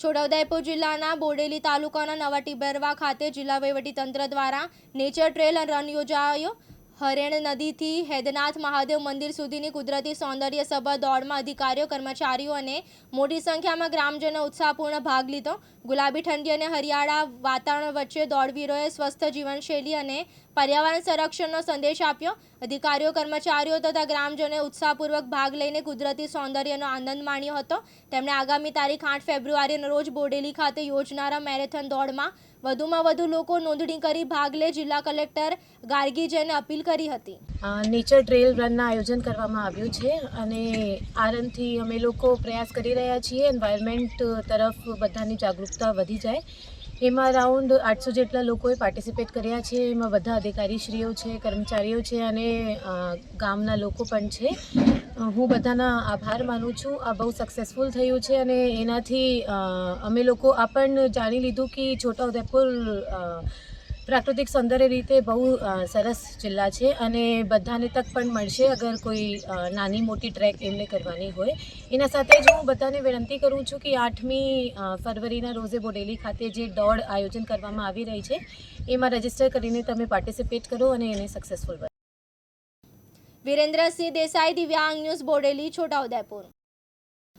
છોટાઉદેપુર જિલ્લાના બોડેલી તાલુકાના નવા ટીબરવા ખાતે જિલ્લા વહીવટીતંત્ર દ્વારા નેચર ટ્રેલ રન યોજાયો. હરેણ નદીથી હેદનાથ મહાદેવ મંદિર સુધીની કુદરતી સૌંદર્ય સભા દોડમાં અધિકારીઓ, કર્મચારીઓ અને મોટી સંખ્યામાં ગ્રામજનો ઉત્સાહપૂર્ણ ભાગ લીધો. ગુલાબી ઠંડી અને હરિયાળા વાતાવરણ વચ્ચે દોડવીરોએ સ્વસ્થ જીવનશૈલી અને પર્યાવરણ સંરક્ષણનો સંદેશ આપ્યો. અધિકારીઓ, કર્મચારીઓ તથા ગ્રામજનોએ ઉત્સાહપૂર્વક ભાગ લઈને કુદરતી સૌંદર્યનો આનંદ માણ્યો હતો. તેમણે આગામી તારીખ આઠ ફેબ્રુઆરીના રોજ બોડેલી ખાતે યોજનારા મેરેથોન દોડમાં વધુમાં વધુ લોકો નોંધણી કરી ભાગ લે જિલ્લા કલેક્ટર ગાર્ગી જૈને અપીલ કરી હતી. નેચર ટ્રેલ રનના આયોજન કરવામાં આવ્યું છે અને આ રનથી અમે લોકો પ્રયાસ કરી રહ્યા છીએ એન્વાયરમેન્ટ તરફ બધાની જાગૃતતા વધી જાય. એમાં અરાઉન્ડ આઠસો જેટલા લોકોએ પાર્ટિસિપેટ કર્યા છે, એમાં બધા અધિકારીશ્રીઓ છે, કર્મચારીઓ છે અને ગામના લોકો પણ છે. હું બધાના આભાર માનું છું. આ બહુ સક્સેસફુલ થયું છે અને એનાથી અમે લોકો આ પણ જાણી લીધું કે છોટાઉદેપુર પ્રાકૃતિક સૌંદર્ય રીતે બહુ સરસ જિલ્લા છે અને બધાને તક પણ મળશે અગર કોઈ નાની મોટી ટ્રેક એમને કરવાની હોય. એના સાથે જ હું બધાને વિનંતી કરું છું કે આઠમી ફરવરીના રોજે બોડેલી ખાતે જે દોડ આયોજન કરવામાં આવી રહી છે, એમાં રજિસ્ટર કરીને તમે પાર્ટિસિપેટ કરો અને એને સક્સેસફુલ બનાવો વિરેન્દ્રસિંહ દેસાઈ, દિવ્યાંગ ન્યૂઝ, બોડેલી છોટાઉદેપુર